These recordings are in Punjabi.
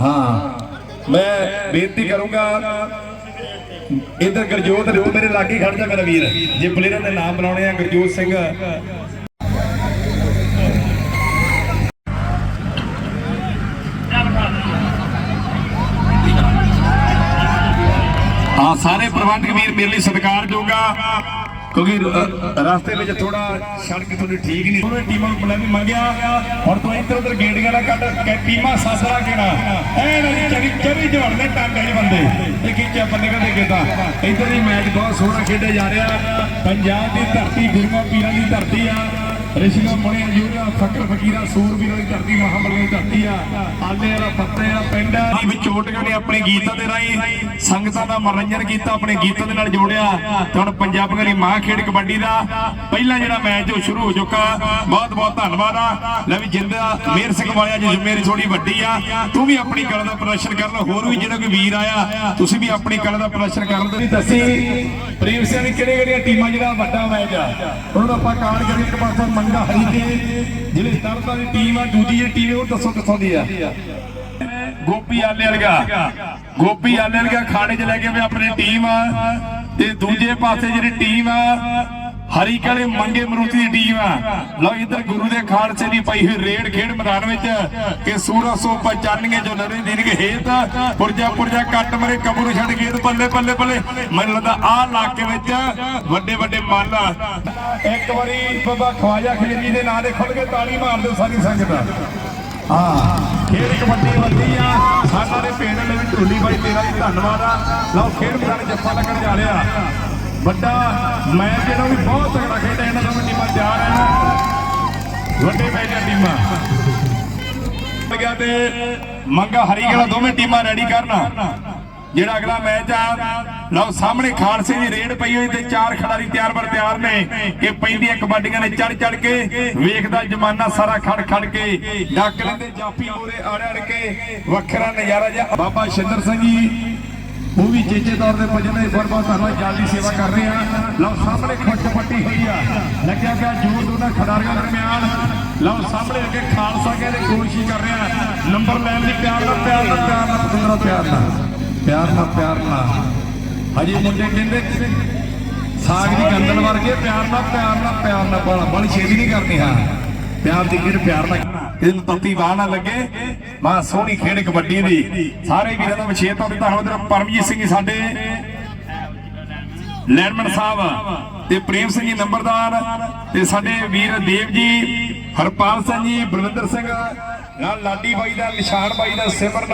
ਹਾਂ। ਮੈਂ ਬੇਨਤੀ ਕਰੂੰਗਾ, ਇਧਰ ਗਰਜੋਤ ਤੂੰ ਮੇਰੇ ਲਾਗੇ ਖੜ ਜਾ ਮੇਰਾ ਵੀਰ। ਜੇ ਪਲੇਅਰਾਂ ਦੇ ਨਾਮ ਬੁਲਾਉਣੇ ਆ, ਗਰਜੋਤ ਸਿੰਘ। ਆ ਸਾਰੇ ਪ੍ਰਬੰਧਕ ਵੀਰ ਮੇਰੇ ਲਈ ਸਤਿਕਾਰ ਜੋਗਾ। ਕਿਉਂਕਿ ਰਸਤੇ ਵਿੱਚ ਥੋੜਾ ਸੜਕ ਥੋੜੀ ਠੀਕ ਨਹੀਂ। ਉਹਨੇ ਟੀਮਾਂ ਨੂੰ ਬੁਲਾ ਵੀ ਮੰਗਿਆ ਹੁਣ ਤੂੰ ਇੱਧਰ ਉੱਧਰ ਗੇੜੀਆਂ ਨਾ ਕੱਢ ਕਿ ਟੀਮਾਂ ਸਾਸਰਾ ਕਿਹੜਾ? ਐ ਨਾ ਚਰੀ ਚਰੀ ਜਵੜ ਦੇ ਟਾਂਡੇ ਬੰਦੇ। ਇਹ ਕੀ ਚੱਪ ਨਿਕਲਦੇ ਕਿਦਾਂ ਇੱਧਰ ਹੀ ਮੈਚ ਬਹੁਤ ਸੋਹਣਾ ਖੇਡਿਆ ਜਾ ਰਿਹਾ। ਪੰਜਾਬ ਦੀ ਧਰਤੀ, ਗੁਰੂਆਂ, ਪੀਰਾਂ ਦੀ ਧਰਤੀ ਆ। ਰਿਸ਼ੀਆਂ ਮੁਨੀਆਂ ਜੂਰੀਆਂ ਫਕਰ ਫਕੀਰਾਂ ਸੂਰਬੀਰਾਂ ਦੀ ਧਰਤੀ ਮਹਾਬਲੀਆਂ ਦੀ ਧਰਤੀ ਆ। ਆਲੇ ਵਾਲਾ ਫੱਤੇ ਵਾਲਾ ਪਿੰਡ ਆ। ਵਿੱਚ ਚੋਟੀਆਂ ਨੇ ਆਪਣੇ ਗੀਤਾਂ ਦੇ ਰਾਹੀਂ ਸੰਗਤਾਂ ਦਾ ਮਨੋਰੰਜਨ ਕੀਤਾ ਆਪਣੇ ਗੀਤਾਂ ਦੇ ਨਾਲ ਜੋੜਿਆ। ਤੇ ਹੁਣ ਪੰਜਾਬੀਆਂ ਦੀ ਮਾਂ ਖੇਡ ਕਬੱਡੀ ਦਾ ਪਹਿਲਾ ਜਿਹੜਾ ਮੈਚ ਉਹ ਸ਼ੁਰੂ ਹੋ ਚੁੱਕਾ। ਬਹੁਤ ਬਹੁਤ ਧੰਨਵਾਦ ਆ। ਲੈ ਵੀ ਜਿੰਦਾ ਮੇਰ ਸਿੰਘ ਵਾਲਿਆ ਜੀ ਜ਼ਿੰਮੇਵਾਰੀ ਥੋੜੀ ਵੱਡੀ ਆ। ਤੂੰ ਵੀ ਆਪਣੀ ਕਲਾ ਦਾ ਪ੍ਰਦਰਸ਼ਨ ਕਰ ਲੈ ਹੋਰ ਵੀ ਜਿਹੜਾ ਕੋਈ ਵੀਰ ਆਇਆ ਤੁਸੀਂ ਵੀ ਆਪਣੀ ਕਲਾ ਦਾ ਪ੍ਰਦਰਸ਼ਨ ਕਰਨ ਦੇ। ਦੱਸੀ ਪ੍ਰੇਮ ਸਿੰਘ ਕਿਹੜੇ ਕਿਹੜੀਆਂ ਟੀਮਾਂ ਜਿਹੜਾ ਵੱਡਾ ਮੈਚ ਆ? ਉਹਨਾਂ ਆਪਾਂ ਕਾਰਡ ਕਰੀਏ ਇੱਕ ਪਾਸੇ ਮੰਗਾ ਹਰੀ ਤੇ ਜਿਹੜੇ ਤਰਤਾ ਦੀ ਟੀਮ ਆ, ਦੂਜੀ ਜਿਹੜੀ ਟੀਮ ਉਹ ਦੱਸੋ ਕਿੱਥੋਂ ਦੀ ਆ? ਗੋਪੀ ਆਲੇ ਵਰਗਾ, ਗੋਪੀ ਆਲੇ ਵਰਗਾ ਖਾੜੇ 'ਚ ਲੈ ਕੇ ਆਵੇ ਆਪਣੀ ਟੀਮ ਆ, ਤੇ ਦੂਜੇ ਪਾਸੇ ਜਿਹੜੀ ਟੀਮ ਆ ਹਰੀ ਕਾਲੇ ਮੰਗੇ ਮਰੂਤੀ ਦੀ ਟੀਮ ਆ। ਲਓ ਇਧਰ ਗੁਰੂ ਦੇ ਖਾਲਸੇ ਦੀ ਪਈ ਹੋਈ ਰੇਡ ਖੇਡ ਮੈਦਾਨ ਵਿੱਚ ਕਿ ਸੂਰਾ ਸੋ ਪਛਾਣਗੇ ਜੋ ਲੜੇ ਦੇਣਗੇ ਹੇਤ ਪੁਰਜਾ ਪੁਰਜਾ ਕੱਟ ਮਰੇ ਕਬੂ ਛੱਡ ਕੇ ਬੱਲੇ ਬੱਲੇ ਬੱਲੇ ਮੈਨੂੰ ਲੱਗਦਾ ਆਹ ਇਲਾਕੇ ਵਿੱਚ ਵੱਡੇ ਵੱਡੇ ਮੱਲ ਆ। ਇੱਕ ਵਾਰੀ ਬਾਬਾ ਖਵਾਜਾ ਖੇਰੀ ਦੇ ਨਾਂ ਦੇ ਖੁੱਲ ਕੇ ਤਾਲੀ ਮਾਰ ਦਿਓ ਸਾਰੀ ਸੰਗਤ। ਹਾਂ, ਖੇਡ ਕਬੱਡੀ ਵੱਡੀ ਆ। ਸਾਡਾ ਦੇ ਪਿੰਡ ਦੇ ਢੋਲੀ ਬਾਈ, ਤੇਰਾ ਵੀ ਧੰਨਵਾਦ ਆ। ਲਓ ਖੇਡ ਮੈਦਾਨ ਜੱਫਾ ਲੱਗਣ ਜਾ ਰਿਹਾ। ਵੱਡਾ ਮੈਚ ਜਿਹੜਾ ਵੀ ਬਹੁਤ ਤਗੜਾ ਖੇਡਿਆ ਇਹਨਾਂ ਦੋਵੇਂ ਟੀਮਾਂ ਤਿਆਰ ਆ ਵੱਡੇ ਮੈਚ ਦੀਆਂ ਟੀਮਾਂ। ਗਿਆ ਤੇ ਮੰਗਾ ਹਰੀ ਦੋਵੇਂ ਟੀਮਾਂ ਰੈਡੀ ਕਰਨਾ। ਜਿਹੜਾ ਅਗਲਾ ਮੈਚ ਆ, ਲਓ ਸਾਹਮਣੇ ਖਾਲਸੇ ਦੀ ਰੇਡ ਪਈ ਹੋਈ ਤੇ ਚਾਰ ਖਿਡਾਰੀ ਤਿਆਰ ਬਰ ਤਿਆਰ ਨੇ ਕਿ ਪੈਂਦੀਆਂ ਕਬੱਡੀਆਂ ਨੇ ਚੜ ਚੜ ਕੇ ਵੇਖਦਾ ਜਮਾਨਾ ਸਾਰਾ ਖੜ ਖੜ ਕੇ ਡਾਕਲੇ ਲੈਂਦੇ ਜਾਫੀ ਮੋਰੇ ਅੜ ਅੜ ਕੇ, ਵੱਖਰਾ ਨਜ਼ਾਰਾ ਜਿਹਾ। ਬਾਬਾ ਸ਼ਿੰਦਰ ਸਿੰਘ ਜੀ ਉਹ ਵੀ ਚੇਚੇ ਤੌਰ ਤੇ ਭਜਨ ਦੇ ਬਹੁਤ ਬਹੁਤ ਧੰਨਵਾਦ ਜਲਦੀ ਸੇਵਾ ਕਰ ਰਹੇ ਆ। ਲਓ, ਸਾਹਮਣੇ ਖੁੱਟ ਪੱਟੀ ਹੋਈ ਆ। ਲੱਗਿਆ ਗਿਆ ਜੋਰ ਦੋਨਾਂ ਖਿਡਾਰੀਆਂ ਦਰਮਿਆਨ। ਲਓ, ਸਾਹਮਣੇ ਅੱਗੇ ਖਾਲਸਾ ਕਹਿੰਦੇ ਕੋਸ਼ਿਸ਼ ਕਰ ਰਿਹਾ ਨੰਬਰ ਲੈਣ ਦੀ ਪਿਆਰ ਨਾਲ ਪਿਆਰ ਨਾਲ ਪਿਆਰ ਨਾਲ ਪਤੰਦਰਾ ਪਿਆਰ ਨਾਲ। ਪਿਆਰ ਨਾਲ ਪਿਆਰ ਨਾਲ। ਹਜੇ ਮੁੰਡੇ ਕਹਿੰਦੇ ਸਾਗ ਦੀ ਗੰਦਲ ਵਰਗੇ, ਪਿਆਰ ਨਾਲ ਪਿਆਰ ਨਾਲ ਪਿਆਰ ਨਾਲ। ਬੜਾ ਬੜੀ ਛੇਤੀ ਨਹੀਂ ਕਰਨੀ, ਹਾਂ। ਪਿਆਰ ਦੀ ਕਿਰ ਪਿਆਰ ਨਾਲ। ਕਿਸੇ ਤੱਤੀ ਬਾਹ ਨਾ ਲੱਗੇ। ਮਾਂ ਸੋਹਣੀ ਖੇਡ ਕਬੱਡੀ ਦੀ। ਸਾਰੇ ਵੀਰਾਂ ਦਾ ਵਿਸ਼ੇਸ਼ ਤੌਰ ਤੇ ਧੰਨਵਾਦ ਪਰਮਜੀਤ ਸਿੰਘ ਜੀ ਸਾਡੇ। ਲੈਂਡਮੈਨ ਸਾਹਿਬ ਤੇ ਪ੍ਰੇਮ ਸਿੰਘ ਜੀ ਨੰਬਰਦਾਰ ਤੇ ਸਾਡੇ ਵੀਰ ਦੇਵ ਜੀ, ਹਰਪਾਲ ਸਿੰਘ ਜੀ, ਬਲਵਿੰਦਰ ਸਿੰਘ ਨਾਲ ਲਾਡੀ ਬਾਈ ਦਾ, ਨਿਸ਼ਾਨ ਬਾਈ ਦਾ, ਸਿਮਰਨ।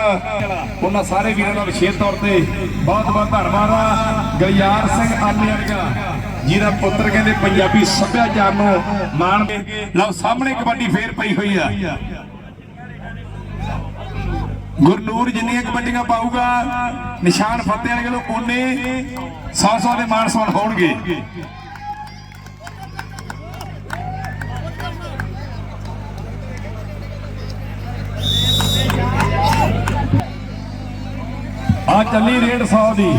ਉਹਨਾਂ ਸਾਰੇ ਵੀਰਾਂ ਦਾ ਵਿਸ਼ੇਸ਼ ਤੌਰ ਤੇ ਬਹੁਤ ਬਹੁਤ ਧੰਨਵਾਦ ਆ। ਗਲਿਆਰ ਸਿੰਘ ਆਲੇ ਜਿਹਦਾ ਪੁੱਤਰ ਕਹਿੰਦੇ ਪੰਜਾਬੀ ਸੱਭਿਆਚਾਰ ਨੂੰ ਮਾਣ ਲਓ ਸਾਹਮਣੇ ਕਬੱਡੀ ਫੇਰ ਪਈ ਹੋਈ ਆ। ਗੁਰਨੂਰ ਜਿੰਨੀਆਂ ਕਬੱਡੀਆਂ ਪਾਊਗਾ, ਨਿਸ਼ਾਨ ਫਤਿਹ ਵਾਲੇ ਕੋਲ ਉਹਨੇ 100 100 ਦੇ ਮਾਨ ਸਨਮਾਨ ਹੋਣਗੇ। ਆ ਚੱਲੀ ਰੇਡ 100 ਦੀ।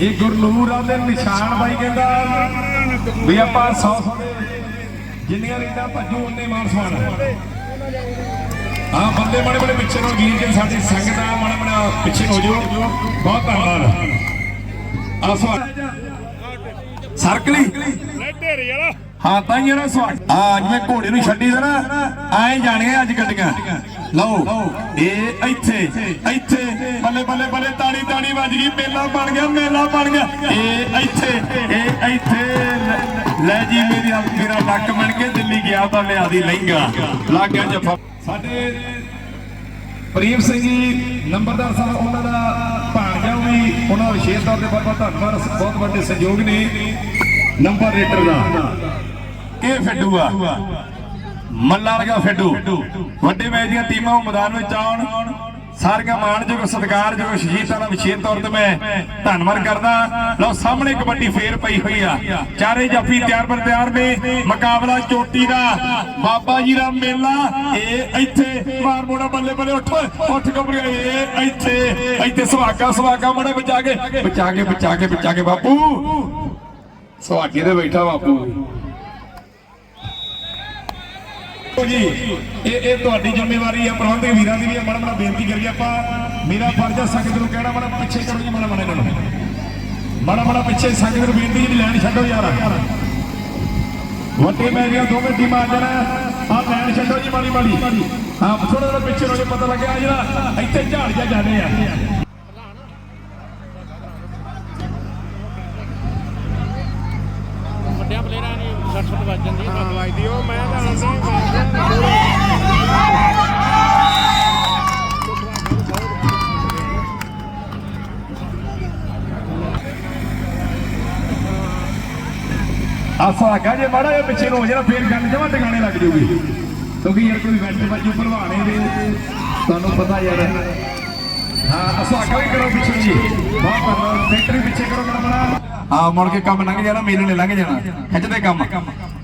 ਇਹ ਗੁਰਨੂਰ ਆ ਨਿਸ਼ਾਨ ਬਾਈ ਕਹਿੰਦਾ ਵੀ ਆਪਾਂ 100 100 ਦੇ ਜਿੰਨੀਆਂ ਰੇਡਾਂ ਭੱਜੂ ਓਨੇ ਮਾਨ ਸਨਮਾਨ। ਹਾਂ, ਬੰਦੇ ਮਾੜੇ ਮਾੜੇ ਪਿੱਛੇ ਨੂੰ ਵੀਰ ਜੀ ਸਾਡੀ ਸੰਗਤ ਆ ਮਾੜਾ ਮਾੜਾ ਪਿੱਛੇ ਹੋ ਜਾਓ। ਬਹੁਤ ਧੰਨਵਾਦ। ਆ ਸਰਕਲੀ। ਢੇਰੀ ਵਾਲਾ ਹਾਂ ਤਾਂ ਹੀ ਨਾ ਆ ਜਿਵੇਂ ਘੋੜੇ ਨੂੰ ਛੱਡੀ ਦਾ ਨਾ, ਐ ਜਾਣੀਆਂ ਅੱਜ ਗੱਡੀਆਂ ਲਓ ਇਹ ਇੱਥੇ ਇੱਥੇ, ਬੱਲੇ ਬੱਲੇ ਬੱਲੇ, ਤਾੜੀ ਤਾੜੀ ਵੱਜ ਗਈ, ਮੇਲਾ ਬਣ ਗਿਆ, ਮੇਲਾ ਬਣ ਗਿਆ। ਇਹ ਇੱਥੇ ਇਹ ਇੱਥੇ, ਲੈ- ਜੀ ਮੇਰੀ ਮੇਰਾ ਲੱਕ ਬਣ ਕੇ ਦਿੱਲੀ ਗਿਆ ਤਾਂ ਲਿਆ ਦੀ ਲਹਿੰਗਾ। ਲੱਗ ਜੱਫਾ ਸਾਡੇ ਪ੍ਰੀਮ ਸਿੰਘ ਜੀ, ਨੰਬਰਦਾਰ ਸਾਹਿਬ, ਉਹਨਾਂ ਦਾ ਭਾਣਜਾ ਵੀ ਉਹਨਾਂ ਦਾ ਵਿਸ਼ੇਸ਼ ਤੌਰ ਤੇ ਬਹੁਤ ਬਹੁਤ ਧੰਨਵਾਦ, ਬਹੁਤ ਵੱਡੇ ਸਹਿਯੋਗ ਨੇ ਨੰਬਰ ਰੇਟਰ ਦਾ। ਇਹ ਫੱਡੂ ਆ ਮੱਲਾ ਵਰਗਾ ਫੱਡੂ। ਵੱਡੇ ਮੈਚ ਦੀਆਂ ਟੀਮਾਂ ਮੈਦਾਨ ਵਿੱਚ ਆਉਣ। ਸਾਰੀਆਂ ਮਾਣਯੋਗ, ਸਤਿਕਾਰਯੋਗ ਸ਼ਹੀਦਾਂ ਦਾ ਵਿਸ਼ੇਸ਼ ਤੌਰ ਤੇ ਮੈਂ ਧੰਨਵਾਦ ਕਰਦਾ। ਲਓ, ਸਾਹਮਣੇ ਕਬੱਡੀ ਫੇਰ ਪਈ ਹੋਈ ਆ। ਚਾਰੇ ਜਾਫੀ ਤਿਆਰ ਪਰ ਤਿਆਰ ਨੇ। ਮੁਕਾਬਲਾ ਚੋਟੀ ਦਾ। ਬਾਬਾ ਜੀ ਦਾ ਮੇਲਾ। ਇਹ ਇੱਥੇ ਮਾਰ ਮੋੜਾ ਬੱਲੇ ਬੱਲੇ ਉੱਠ ਉੱਠ ਕਬਰੀ ਇਹ ਇੱਥੇ ਇੱਥੇ ਸੁਹਾਗਾ ਸੁਹਾਗਾ ਮੜੇ ਬਚਾ ਕੇ। ਬਚਾ ਕੇ ਬਚਾ ਕੇ ਬਚਾ ਕੇ ਬਾਪੂ। ਸੁਹਾਗੇ ਤੇ ਬੈਠਾ ਬਾਪੂ। ਜੀ, ਇਹ ਇਹ ਤੁਹਾਡੀ ਜ਼ਿੰਮੇਵਾਰੀ ਹੈ ਪ੍ਰਬੰਧਕ ਵੀਰਾਂ ਦੀ ਵੀ ਮਨ ਮਨ ਬੇਨਤੀ ਕਰੀਏ ਆਪਾਂ। ਮੇਰਾ ਫਰਜ਼ ਹੈ ਸੰਗਤ ਨੂੰ ਕਹਿਣਾ ਮਨ ਪਿੱਛੇ ਕਰੋ ਜੀ ਮਨ ਮਨ ਇਹਨਾਂ ਨੂੰ। ਮਨ ਮਨ ਪਿੱਛੇ ਸੰਗਤ ਨੂੰ ਬੇਨਤੀ ਜਿਹੜੀ ਲੈਣ ਛੱਡੋ ਯਾਰ। ਵੱਡੇ ਮੈਚ ਦੋਵੇਂ ਟੀਮਾਂ ਆ ਜਾਣਾ। ਆ ਲੈਣ ਛੱਡੋ ਜੀ, ਮਾੜੀ ਮਾੜੀ। ਹਾਂ ਥੋੜਾ ਥੋੜਾ ਪਿੱਛੇ ਰੋ ਪਤਾ ਲੱਗਿਆ ਜਿਹੜਾ ਇੱਥੇ ਝਾੜ ਜਾ ਜਾਂਦੇ ਆ ਵੱਡਿਆਂ ਪਲੇਅਰਾਂ ਨੇ 60 60 ਵੱਜ ਜਾਂਦੀ ਹੈ ਹਾਂ ਵੱਜਦੀ ਉਹ ਮੈਂ ਤਾਂ ਆਸਾ ਕਹ ਜੇ ਮਾੜਾ ਜਿਹਾ ਪਿੱਛੇ ਨੂੰ ਹੋ ਜਾਣਾ, ਫੇਰ ਗੱਲ ਜਮਾ ਟਿਕਾਣੇ ਲੱਗ ਜੂਗੀ ਕਿਉਂਕਿ ਯਾਰ ਕੋਈ ਵੈਟ ਵੱਜੂ ਭਲਵਾਨੇ ਦੇ ਤੁਹਾਨੂੰ ਪਤਾ ਯਾਰ। ਹਾਂ ਅਸਾ ਕਹ ਵੀ ਕਰੋ ਪਿੱਛੇ ਜੀ। ਬਹੁਤ ਕਰੋ ਸੈਂਟਰ ਪਿੱਛੇ ਕਰੋ ਮੇਰਾ ਬਣਾ ਮੁੜ ਕੇ ਕੰਮ ਲੰਘ ਜਾਣਾ, ਮੇਲੇ ਨੇ ਲੰਘ ਜਾਣਾ। ਖਿੱਚਦੇ ਕੰਮ।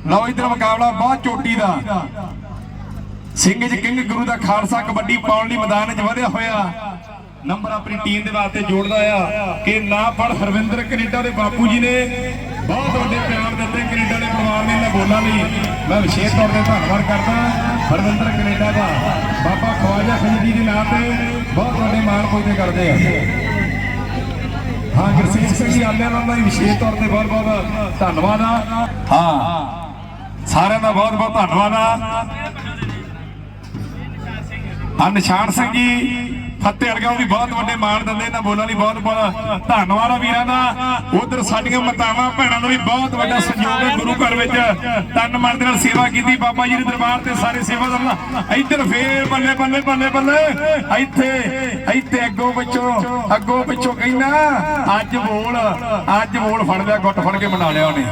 ਲਓ ਇਧਰ ਮੁਕਾਬਲਾ ਬਹੁਤ ਚੋਟੀ ਦਾ। ਸਿੰਘ ਜੀ ਕਿੰਗ ਗੁਰੂ ਦਾ ਖਾਲਸਾ, ਕਬੱਡੀ ਪਾਉਣ ਲਈ ਮੈਦਾਨ ਵਿੱਚ ਵਧਿਆ ਹੋਇਆ। ਨੰਬਰ ਆਪਣੀ ਟੀਮ ਦੇ ਵਾਸਤੇ ਜੋੜਦਾ ਆ। ਕਿ ਨਾ ਫੜ ਹਰਵਿੰਦਰ ਕੈਨੇਡਾ ਦੇ ਬਾਪੂ ਜੀ ਨੇ। ਬਹੁਤ ਵੱਡੇ ਪਿਆਰ ਦਿੱਤੇ ਕੈਨੇਡਾ ਦੇ ਪਰਿਵਾਰ ਨੇ ਇਹਨਾਂ ਬੋਲਾਂ ਲਈ ਮੈਂ ਵਿਸ਼ੇਸ਼ ਤੌਰ ਤੇ ਧੰਨਵਾਦ ਕਰਦਾ ਹਰਵਿੰਦਰ ਕੈਨੇਡਾ ਦਾ। ਬਾਬਾ ਖਵਾਜਾ ਸਿੰਘ ਦੇ ਨਾਂ ਤੇ ਬਹੁਤ ਵੱਡੇ ਮਾਣ ਪੁੱਜਦੇ ਕਰਦੇ ਆ। ਹਾਂ ਗੁਰਸੇਵ ਸਿੰਘ ਜੀ, ਆਲਿਆਂ ਦਾ ਵੀ ਵਿਸ਼ੇਸ਼ ਤੌਰ ਤੇ ਬਹੁਤ ਬਹੁਤ ਧੰਨਵਾਦ ਆ। ਹਾਂ, ਸਾਰਿਆਂ ਦਾ ਬਹੁਤ ਬਹੁਤ ਧੰਨਵਾਦ ਆ। ਆ ਨਿਸ਼ਾਨ ਸਿੰਘ ਜੀ ਫਤਿਹ ਅਰਗਾ ਵੀ ਬਹੁਤ ਵੱਡੇ ਮਾਣ ਦਿੰਦੇ, ਇਹਨਾਂ ਬੋਲਾਂ ਲਈ ਬਹੁਤ ਬਹੁਤ ਧੰਨਵਾਦ ਆ ਵੀਰਾਂ ਦਾ। ਉਧਰ ਸਾਡੀਆਂ ਮਾਤਾਵਾਂ, ਭੈਣਾਂ ਦਾ ਵੀ ਬਹੁਤ ਵੱਡਾ ਸਹਿਯੋਗ ਹੈ ਗੁਰੂ ਘਰ ਵਿੱਚ। ਤਨ ਮਨ ਦੇ ਨਾਲ ਸੇਵਾ ਕੀਤੀ ਬਾਬਾ ਜੀ ਦੇ ਦਰਬਾਰ ਤੇ ਸਾਰੇ ਸੇਵਾਦਾਰ ਨਾਲ ਇੱਧਰ ਫੇਰ ਬੱਲੇ ਬੱਲੇ ਬੱਲੇ ਬੱਲੇ। ਇੱਥੇ ਇੱਥੇ ਅੱਗੋਂ ਪਿੱਛੋਂ ਅੱਗੋਂ ਪਿੱਛੋਂ ਕਹਿੰਦਾ, ਅੱਜ ਬੋਲ ਅੱਜ ਬੋਲ ਫੜ ਲਿਆ, ਗੁੱਟ ਫੜ ਕੇ ਬਣਾ ਲਿਆ ਉਹਨੇ।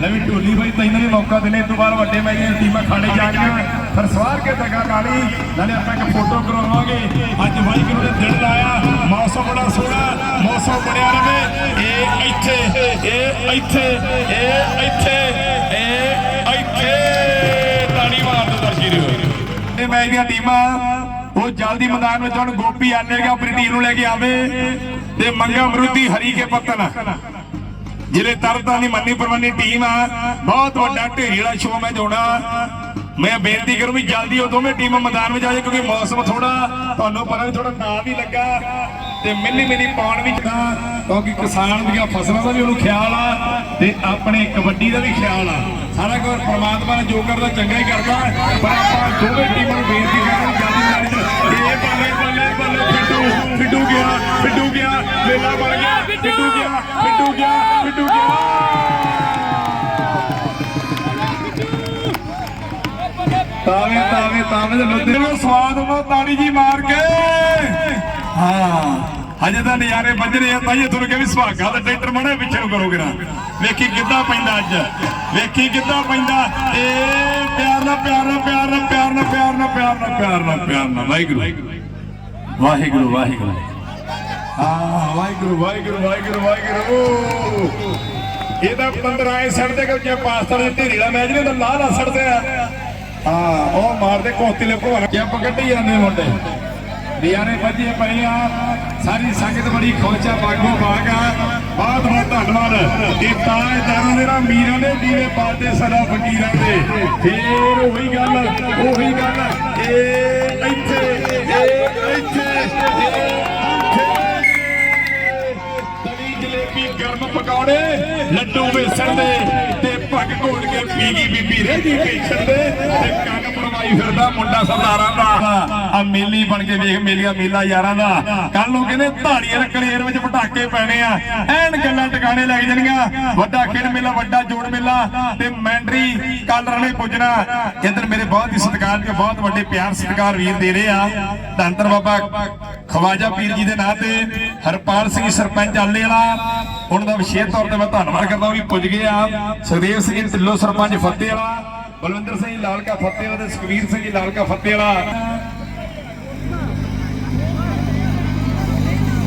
ਨਵੀਂ ਢੋਲੀ ਬਾਈ, ਤੈਨੂੰ ਵੀ ਮੌਕਾ ਦੇਣੇ ਤੋਂ ਬਾਅਦ ਵੱਡੇ ਮੈਚ ਦੀਆਂ ਟੀਮਾਂ ਖਾਣੇ ਜਾ ਰਹੀਆਂ ਸਵਾਰ ਕੇ ਟਕਾ ਨਾਲੀ ਨਾਲੇ ਆਪਾਂ ਇੱਕ ਫੋਟੋ ਕਰਵਾਵਾਂਗੇ ਅੱਜ ਵਾਹਿਗੁਰੂ ਨੇ ਦਿਨ ਲਾਇਆ। ਮੌਸਮ ਬੜਾ ਸੋਹਣਾ। ਮੌਸਮ ਬਣਿਆ ਰਵੇ। ਇਹ ਇੱਥੇ ਇਹ ਇੱਥੇ ਇਹ ਇੱਥੇ ਇਹ ਇੱਥੇ। ਤਾੜੀ ਮਾਰ ਦੋ। ਦਰਸ਼ੀਰੋ ਇਹ ਮੈਚ ਦੀਆਂ ਟੀਮਾਂ ਉਹ ਜਲਦੀ ਮੈਦਾਨ ਵਿੱਚ ਹੁਣ ਗੋਪੀ ਆਨੇਗਾ ਆਪਣੀ ਟੀਮ ਨੂੰ ਲੈ ਕੇ ਆਵੇ। ਤੇ ਮੰਗਾ ਅਮਰੂਦੀ ਹਰੀ ਕੇ ਪੱਤਨ ਜਿਹੜੇ ਤਰਤਾਂ ਦੀ ਮੰਨੀ ਪਰਵਾਨੀ ਟੀਮ ਆ, ਬਹੁਤ ਵੱਡਾ ਢੇਰੀ ਵਾਲਾ ਸ਼ੋਅ ਮੈਚ ਹੋਣਾ ਮੈਂ ਬੇਨਤੀ ਕਰੂੰ ਵੀ ਜਲਦੀ ਉਹ ਦੋਵੇਂ ਟੀਮਾਂ ਮੈਦਾਨ ਵਿੱਚ ਆ ਜਾਏ ਕਿਉਂਕਿ ਮੌਸਮ ਥੋੜਾ ਤੁਹਾਨੂੰ ਪਤਾ ਵੀ ਥੋੜਾ ਨਾ ਵੀ ਲੱਗਾ ਤੇ ਮਿੰਨੀ ਮਿੰਨੀ ਪਾਉਣ ਵੀ ਤਾਂ ਕਿਉਂਕਿ ਕਿਸਾਨ ਦੀਆਂ ਫਸਲਾਂ ਦਾ ਵੀ ਉਹਨੂੰ ਖਿਆਲ ਆ ਤੇ ਆਪਣੇ ਕਬੱਡੀ ਦਾ ਵੀ ਖਿਆਲ ਆ। ਸਾਰਾ ਕੁਝ ਪ੍ਰਮਾਤਮਾ ਨੇ ਜੋ ਕਰਦਾ, ਚੰਗਾ ਹੀ ਕਰਦਾ, ਪਰ ਆਪਾਂ ਦੋਵੇਂ ਟੀਮਾਂ ਨੂੰ ਬੇਨਤੀ ਕਰਾਂਗੇ, ਜਲਦੀ ਮੈਦਾਨ ਇਹ ਬੱਲੇ ਬੱਲੇ ਬੱਲੇ, ਫਿੱਟੂ ਫਿੱਟੂ ਗਿਆ ਫਿੱਟੂ ਗਿਆ, ਮੇਲਾ ਬਣ ਗਿਆ, ਫਿੱਟੂ ਗਿਆ ਫਿੱਟੂ ਗਿਆ ਫਿੱਟੂ ਗਿਆ। ਤਾਵੇਂ ਤਾਵੇਂ ਤਾਵੇਂ ਦੇ ਲੁੱਦੇ ਨੂੰ ਸਵਾਦ ਉਹਨੂੰ ਤਾੜੀ ਜੀ ਮਾਰ ਕੇ। ਹਾਂ, ਹਜੇ ਤਾਂ ਨਜ਼ਾਰੇ ਵੱਜ ਰਹੇ ਆ ਤਾਈਏ ਤੁਹਾਨੂੰ ਕਿਹਾ ਵੀ ਸੁਹਾਗਾ ਦਾ ਟਰੈਕਟਰ ਮੜੇ ਪਿੱਛੇ ਨੂੰ ਕਰੋਗੇ ਨਾ ਵੇਖੀ ਕਿੱਦਾਂ ਪੈਂਦਾ ਅੱਜ। ਵੇਖੀ ਕਿੱਦਾਂ ਪੈਂਦਾ। ਏ, ਪਿਆਰ ਨਾਲ ਪਿਆਰ ਨਾਲ ਪਿਆਰ ਨਾਲ ਪਿਆਰ ਨਾਲ ਪਿਆਰ ਨਾਲ ਪਿਆਰ ਨਾਲ ਪਿਆਰ ਨਾਲ ਪਿਆਰ ਨਾਲ। ਵਾਹਿਗੁਰੂ। ਵਾਹਿਗੁਰੂ ਵਾਹਿਗੁਰੂ। ਹਾਂ ਵਾਹਿਗੁਰੂ ਵਾਹਿਗੁਰੂ ਵਾਹਿਗੁਰੂ ਵਾਹਿਗੁਰੂ। ਇਹ ਤਾਂ 15 ਐ ਸੜਦੇ ਕਿ ਜੇ ਪਾਸਤਾ ਦੇ ਢੇਰੀ ਦਾ ਮੈਚ ਨਹੀਂ ਤਾਂ ਲਾਹ ਲਾ ਸੜਦੇ ਆ। ਹਾਂ, ਉਹ ਮਾਰਦੇ ਕੋਤਲੇ ਭਵਾਨ ਜੰਪ ਕੱਢੀ ਜਾਂਦੇ ਮੁੰਡੇ। ਨਿਆਰੇ ਵੱਜੇ ਪਏ ਆ। ਸਾਰੀ ਸੰਗਤ ਬੜੀ ਖੁਸ਼ ਬਾਗੋ ਬਾਗ ਆ। ਬਹੁਤ ਬਹੁਤ ਧੰਨਵਾਦ। ਇਹ ਤਾਜਦਾਰਾਂ ਦੇ ਨਾਲ ਮੀਰਾਂ ਦੇ ਦੀਵੇ ਪਾਤੇ ਸਦਾ ਫਕੀਰਾਂ ਦੇ। ਫੇਰ ਉਹੀ ਗੱਲ ਉਹੀ ਗੱਲ। ਇਹ ਇੱਥੇ ਇਹ ਇੱਥੇ। ਤਲੀ ਜਲੇਬੀ ਗਰਮ ਪਕੌੜੇ, ਲੱਡੂ ਵੇਸਣ ਦੇ। ਘੋੜ ਕੇ ਪੀਗੀ ਬੀਬੀ ਰਹਿ ਜੀ ਪੇਛਣ ਦੇ ਤੇ ਪੜਵਾਈ ਫਿਰਦਾ ਮੁੰਡਾ ਸਰਦਾਰਾਂ ਦਾ। ਆ ਮੇਲੀ ਬਣ ਕੇ ਵੇਖ ਮੇਲੀਆਂ ਮੇਲਾ ਯਾਰਾਂ ਦਾ। ਕੱਲ ਨੂੰ ਕਹਿੰਦੇ ਧਾੜੀਆਂ ਕਲੇਰ ਵਿੱਚ ਪਟਾਕੇ ਪੈਣੇ ਆ। ਐਨ ਗੱਲਾਂ ਟਿਕਾਣੇ ਲੱਗ ਜਾਣੀਆਂ। ਵੱਡਾ ਖੇਡ ਮੇਲਾ, ਵੱਡਾ ਜੋੜ ਮੇਲਾ ਤੇ ਮੈਂਡਰੀ ਕੱਲ ਰਣੇ ਪੁੱਜਣਾ। ਇੱਧਰ ਮੇਰੇ ਬਹੁਤ ਹੀ ਸਤਿਕਾਰ ਦੇ ਬਹੁਤ ਵੱਡੇ ਪਿਆਰ ਸਤਿਕਾਰ ਵੀਰ ਦੇ ਰਹੇ ਆ। ਧੰਤਰ ਬਾਬਾ ਖਵਾਜਾ ਪੀਰ ਜੀ ਦੇ ਨਾਂ ਤੇ ਹਰਪਾਲ ਸਿੰਘ ਸਰਪੰਚ ਆਲੇ ਵਾਲਾ। ਉਹਨਾਂ ਦਾ ਵਿਸ਼ੇਸ਼ ਤੌਰ ਤੇ ਮੈਂ ਧੰਨਵਾਦ ਕਰਦਾ ਵੀ ਪੁੱਜ ਗਏ ਆ। ਸੁਖਦੇਵ ਸਿੰਘ ਜੀ ਢਿੱਲੋਂ ਸਰਪੰਚ ਫਤਿਹ ਵਾਲਾ। ਬਲਵਿੰਦਰ ਸਿੰਘ ਲਾਲਕਾ ਫਤਿਹਵਾ ਤੇ ਸੁਖਵੀਰ ਸਿੰਘ ਲਾਲਕਾ ਫਤਿਹ ਵਾਲਾ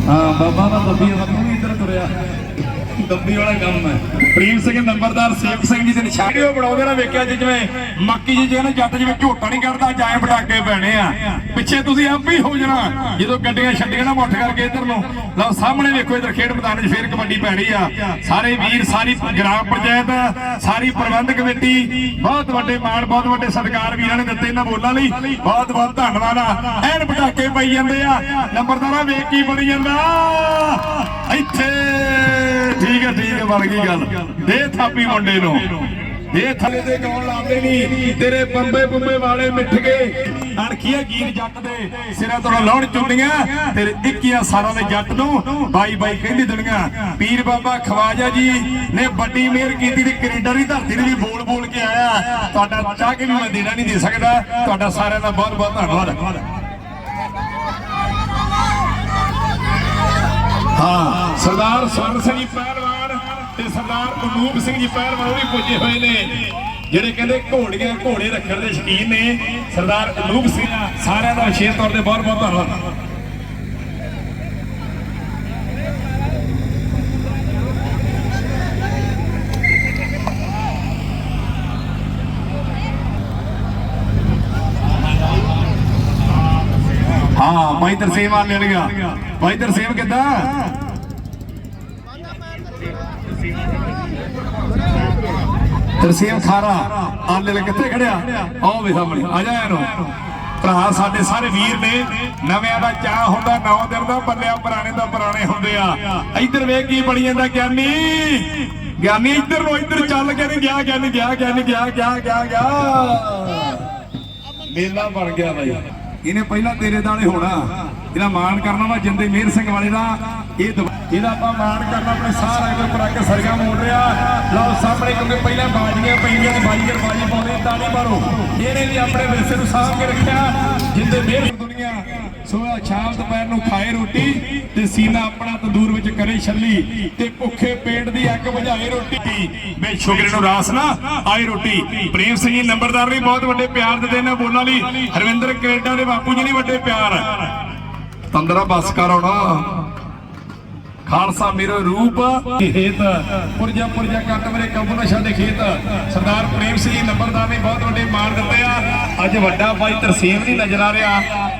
ਹਾਂ, ਬਾਬਾ ਦਾ ਬੱਬੀ ਦਾ ਵੀ ਇੱਧਰ ਤੁਰਿਆ। ਦੱਬੀ ਵਾਲਾ ਕੰਮ ਹੈ। ਪ੍ਰੀਮ ਸਿੰਘ ਨੰਬਰਦਾਰ ਸੇਵਕ ਸਿੰਘ ਜੀ ਦੇ ਨਿਸ਼ਾਨ। ਵੀਡੀਓ ਬਣਾਉਂਦੇ ਨਾ ਵੇਖਿਆ ਜੀ, ਜਿਵੇਂ ਮੱਕੀ ਜੀ ਜਿਵੇਂ ਜੱਟ ਜਿਵੇਂ ਝੋਟਾ ਨਹੀਂ ਕੱਢਦਾ ਜਾਏ ਪਟਾਕੇ ਪੈਣੇ ਆ। ਪਿੱਛੇ ਤੁਸੀਂ ਆਪ ਹੀ ਹੋ ਜਾਣਾ। ਜਦੋਂ ਗੱਡੀਆਂ ਛੱਡੀਆਂ ਨਾ ਮੁੱਠ ਕਰਕੇ ਇੱਧਰ ਨੂੰ। ਲਓ, ਸਾਹਮਣੇ ਵੇਖੋ ਇੱਧਰ ਖੇਡ ਮੈਦਾਨ 'ਚ ਫੇਰ ਕਬੱਡੀ ਪੈ ਆ। ਸਾਰੇ ਵੀਰ, ਸਾਰੀ ਗ੍ਰਾਮ ਪੰਚਾਇਤ, ਸਾਰੀ ਪ੍ਰਬੰਧਕ ਕਮੇਟੀ, ਬਹੁਤ ਵੱਡੇ ਮਾਣ, ਬਹੁਤ ਵੱਡੇ ਸਤਿਕਾਰ ਵੀਰਾਂ ਨੇ ਦਿੱਤੇ ਇਹਨਾਂ ਬੋਲਾਂ ਲਈ। ਬਹੁਤ ਬਹੁਤ ਧੰਨਵਾਦ ਆ। ਐਨ ਪਟਾਕੇ ਪਈ ਜਾਂਦੇ ਆ। ਨੰਬਰਦਾਰਾ ਵੇਖ ਕੀ ਬਣੀ ਜਾਂਦਾ। ਇੱਥੇ ਠੀਕ ਹੈ ਠੀਕ ਹੈ, ਬਣ ਗਈ ਗੱਲ। ਦੇ ਥਾਪੀ ਮੁੰਡੇ ਨੂੰ। ਇਹ ਥੱਲੇ ਦੇ ਕੌਣ ਲਾਉਂਦੇ ਨਹੀਂ ਤੇਰੇ ਬੰਬੇ ਬੰਬੇ ਵਾਲੇ ਮਿੱਠ ਗਏ। ਅਣਖੀਏ ਗੀਰ ਜੱਟ ਦੇ। ਸਿਰਾਂ ਤੋਂ ਲਾਉਣ ਚੁੰਡੀਆਂ ਤੇਰੇ 21 ਸਾਲਾਂ ਦੇ ਜੱਟ ਨੂੰ ਬਾਈ ਬਾਈ ਕਹਿੰਦੀ ਦੁਨੀਆ ਪੀਰ ਬਾਬਾ ਖਵਾਜਾ ਜੀ ਨੇ ਵੱਡੀ ਮਿਹਰ ਕੀਤੀ ਤੇ ਕੈਨੇਡਾ ਦੀ ਧਰਤੀ ਨੂੰ ਵੀ ਬੋਲ ਬੋਲ ਕੇ ਆਇਆ। ਤੁਹਾਡਾ ਚਾਹ ਕੇ ਵੀ ਮੈਂ ਦੇਣਾ ਨਹੀਂ ਦੇ ਸਕਦਾ। ਤੁਹਾਡਾ ਸਾਰਿਆਂ ਦਾ ਬਹੁਤ ਬਹੁਤ ਧੰਨਵਾਦ। ਸਰਦਾਰ ਸਵਰਨ ਸਿੰਘ ਜੀ ਪਹਿਲਵਾਨ ਤੇ ਸਰਦਾਰ ਅਨੂਪ ਸਿੰਘ ਜੀ ਪਹਿਲਵਾਨ ਉਹ ਵੀ ਪੁੱਜੇ ਹੋਏ ਨੇ, ਜਿਹੜੇ ਕਹਿੰਦੇ ਘੋੜੀਆਂ ਘੋੜੇ ਰੱਖਣ ਦੇ ਸ਼ਕੀਨ ਨੇ। ਸਰਦਾਰ ਅਨੂਪ ਸਿੰਘ, ਸਾਰਿਆਂ ਦਾ ਵਿਸ਼ੇਸ਼ ਤੌਰ ਤੇ ਬਹੁਤ ਬਹੁਤ ਧੰਨਵਾਦ। ਹਾਂ ਭਾਈ ਤਰਸੇਮ ਆ ਲੈਣ ਗਿਆ ਭਾਈ ਤਰਸੇਮ ਕਿੱਦਾਂ? ਤਰਸੇਮ ਖਾਰਾ, ਆਲੇ ਕਿੱਥੇ ਖੜਿਆ? ਆਓ ਵੇ ਸਾਹਮਣੇ ਆ ਜਾ ਇਹਨੂੰ। ਭਰਾ, ਸਾਡੇ ਸਾਰੇ ਵੀਰ ਨੇ ਨਵਿਆਂ ਦਾ ਚਾਹ ਹੁੰਦਾ, ਨੌ ਦਿਨ ਦਾ ਬੱਲਿਆ ਪੁਰਾਣੇ ਦਾ ਪੁਰਾਣੇ ਹੁੰਦੇ ਆ। ਇੱਧਰ ਵੇਖ ਕੀ ਬਣੀ ਜਾਂਦਾ, ਗਿਆਨੀ। ਗਿਆਨੀ, ਇੱਧਰ ਨੂੰ, ਇੱਧਰ ਚੱਲ ਕੇ ਨਹੀਂ ਗਿਆ, ਗਿਆਨੀ ਗਿਆ ਗਿਆਨੀ, ਗਿਆ ਗਿਆ ਗਿਆ ਗਿਆ। ਮੇਲਾ ਬਣ ਗਿਆ ਬਾਈ। ਇਹਨੇ ਪਹਿਲਾਂ ਤੇਰੇ ਦਾਲੇ ਹੋਣਾ। ਇਹਦਾ ਮਾਣ ਕਰਨਾ ਵਾ ਜਿੰਦੇ ਮੇਰ ਸਿੰਘ ਵਾਲੇ ਦਾ। ਇਹ ਇਹਦਾ ਆਪਾਂ ਮਾਣ ਕਰਨਾ ਆਪਣੇ ਸਾਰਾ ਕੋਈ ਪਰਾ ਕੇ ਸਰਗਾ ਮੋੜ ਰਿਹਾ। ਲਓ ਸਾਹਮਣੇ ਕਿਉਂਕਿ ਪਹਿਲਾਂ ਬਾਜੀਆਂ ਪੈਂਦੀਆਂ ਤੇ ਬਾਜੀਗਰ ਬਾਜੀ ਪਾਉਂਦੇ ਤਾੜੀ ਮਾਰੋ। ਇਹਨੇ ਵੀ ਆਪਣੇ ਵਿਰਸੇ ਨੂੰ ਸਾਂਭ ਕੇ ਰੱਖਿਆ। ਜਿੰਦੇ ਮੇਰ ਦੁਨੀਆ ਸੋ ਆ ਸ਼ਾਮ ਦੁਪਹਿਰ ਨੂੰ ਖਾਏ ਰੋਟੀ ਤੇ ਸੀਨਾ ਆਪਣਾ ਤੰਦੂਰ ਵਿੱਚ ਕਰੇ ਛੱਲੀ ਤੇ ਭੁੱਖੇ ਪੇਟ ਦੀ ਅੱਗ ਬੁਝਾਏ ਰੋਟੀ। ਵੇ ਸ਼ੁਗਰੇ ਨੂੰ ਰਾਸ ਨਾ ਆਏ ਰੋਟੀ। ਪ੍ਰੇਮ ਸਿੰਘ ਜੀ ਨੰਬਰਦਾਰ ਵੀ ਬਹੁਤ ਵੱਡੇ ਪਿਆਰ ਦਿੰਦੇ ਨੇ ਬੋਲਾਂ ਲਈ। ਹਰਵਿੰਦਰ ਕੈਨੇਡਾ ਦੇ ਬਾਪੂ ਜੀ ਨਹੀਂ ਵੱਡੇ ਪਿਆਰ। ਤੰਦਰਾ ਬਸ ਕਰ ਆਉਣਾ। ਖਾਲਸਾ ਮੇਰੇ ਰੂਪ ਖੇਤ ਪੁਰਜਾ ਪੁਰਜਾ ਕੱਟ ਮੇਰੇ ਕੰਬ ਨਾ ਖੇਤ। ਸਰਦਾਰ ਪ੍ਰੇਮ ਸਿੰਘ ਨੰਬਰਦਾਰ ਨੇ ਬਹੁਤ ਵੱਡੇ ਮਾਣ ਦਿੱਤੇ ਆ। ਅੱਜ ਵੱਡਾ ਭਾਈ ਤਰਸੇਮ ਦੀ ਨਜ਼ਰ ਆ ਰਿਹਾ।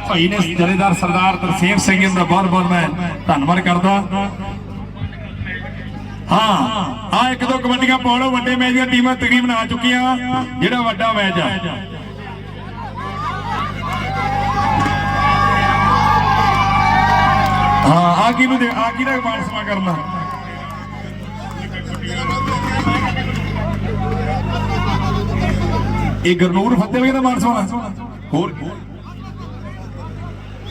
ਭਾਈ ਨੇ ਜਥੇਦਾਰ ਸਰਦਾਰ ਤਰਸੇਮ ਸਿੰਘ ਦਾ ਬਹੁਤ ਬਹੁਤ ਮੈਂ ਧੰਨਵਾਦ ਕਰਦਾ। ਹਾਂ ਆ ਇੱਕ ਦੋ ਕਬੱਡੀਆਂ ਪਾਉਣੋ, ਵੱਡੇ ਮੈਚ ਦੀਆਂ ਟੀਮਾਂ ਤਕਰੀਬਨ ਆ ਚੁੱਕੀਆਂ। ਜਿਹੜਾ ਵੱਡਾ ਮੈਚ ਆ। ਹਾਂ, ਆ ਕੀ ਨੂੰ ਦੇ ਆ ਕੀ ਦਾ ਮਾਨ ਸਮਾ ਕਰਨਾ? ਇਹ ਗਰਨੂਰ ਫਤਿਹਗੜ੍ਹ ਦਾ ਮਾਨ ਸਮਾ ਹੋਰ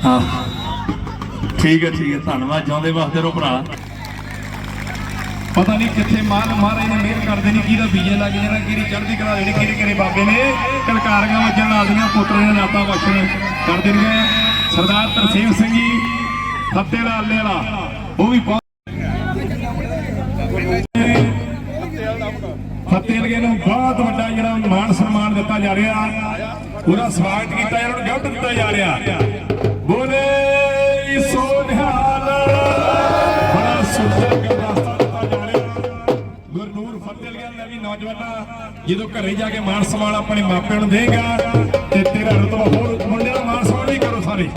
ਹਾਂ। ਠੀਕ ਹੈ ਠੀਕ ਹੈ, ਧੰਨਵਾਦ, ਜਿਉਂਦੇ ਵਾਸਤੇ ਰੋ ਭਰਾ। ਪਤਾ ਨਹੀਂ ਕਿੱਥੇ ਮਾਨ ਮਹਾਰਾਜ ਨੇ ਮਿਹਰ ਕਰਦੇ ਨਹੀਂ ਕਿਹਦਾ ਬੀਜੇ ਲੱਗ ਜਾਣਾ ਕਿਹੜੀ ਚੜ੍ਹਦੀ ਕਲਾ ਜਿਹੜੀ ਕਿਹਦੇ ਕਿਹੜੇ ਬਾਬੇ ਨੇ। ਕਲਕਾਰੀਆਂ ਵੱਜਣ ਲਾਦੀਆਂ ਪੁੱਤਰਾਂ ਦੇ ਨਾਤਾ ਬਖਸ਼ਣ ਕਰ ਦੇਣਗੇ ਸਰਦਾਰ ਤਰਸੇਮ ਸਿੰਘ ਜੀ ਫੱਤੇ ਦਾ ਆਲੇ ਵਾਲਾ ਉਹ ਵੀ ਬਹੁਤ ਫਤਿਹ ਨੂੰ ਬਹੁਤ ਵੱਡਾ ਜਿਹੜਾ ਮਾਣ ਸਨਮਾਨ ਦਿੱਤਾ ਜਾ ਰਿਹਾ। ਉਹਦਾ ਸਵਾਗਤ ਕੀਤਾ ਜਾ ਰਿਹਾ ਗਿਫਟ ਦਿੱਤਾ ਜਾ ਰਿਹਾ। ਬੋਲੇ ਸੋ ਬੜਾ ਸੁੰਦਰ ਗੁਲਦਸਤਾ ਦਿੱਤਾ ਜਾ ਰਿਹਾ। ਗੁਰਨੂਰ ਫਤਿਹ ਦਾ ਵੀ ਨੌਜਵਾਨਾ ਜਦੋਂ ਘਰੇ ਜਾ ਕੇ ਮਾਣ ਸਨਮਾਨ ਆਪਣੇ ਮਾਪਿਆਂ ਨੂੰ ਦੇਗਾ ਤੇ ਤੇਰਾ ਰਤਬਾ ਹੋਰ ਮੁੰਡਿਆਂ ਦਾ ਮਾਣ ਸਨਮਾਨ ਵੀ ਕਰੋ ਸਾਰੇ।